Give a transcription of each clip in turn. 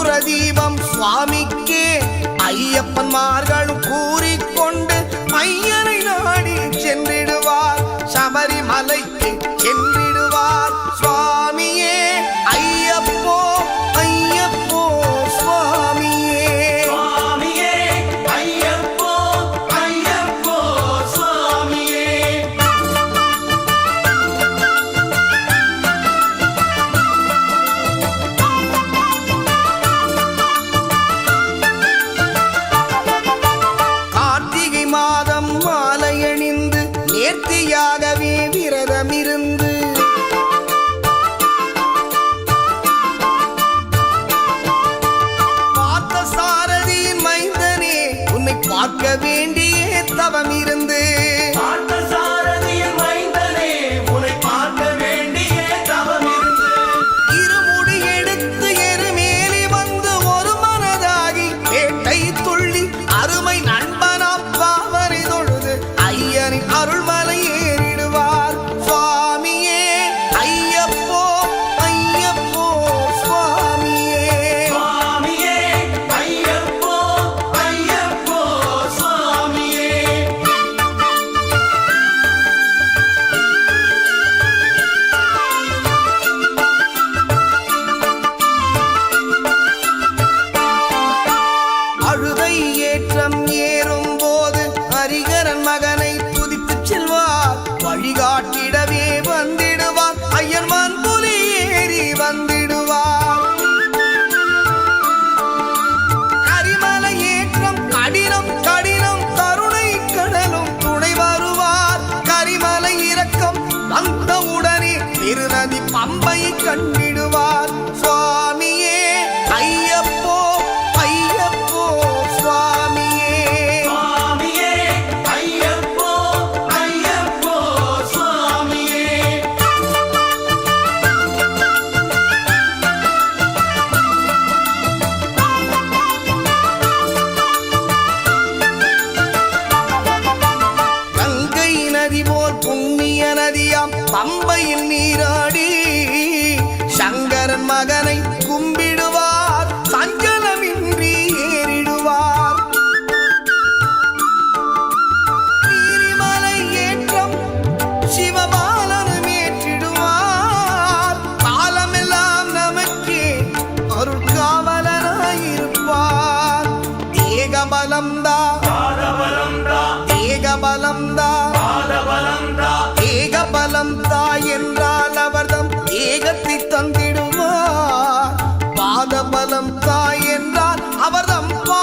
கற்பூர தீபம் சுவாமிக்கு. ஐயப்பன்மார்களும் கூறி காக்க வேண்டிய தவம் இருந்து கண்ண ஏகபலம்தா. ஏகபலம்தா ஏகபலம்தா என்றால் அவர்தம் ஏகத்தை தந்திடுவார் பாதபலம் தா என்றால் அவர்தம் பா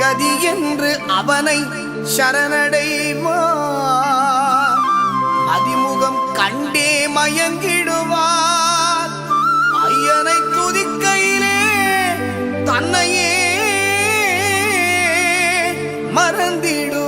கதி என்று அவனை சரணடைவா அதிமுகம் கண்டே மயங்கிடுவார். ஐயனை துதிக்கையிலே தன்னையே மறந்திடுவார்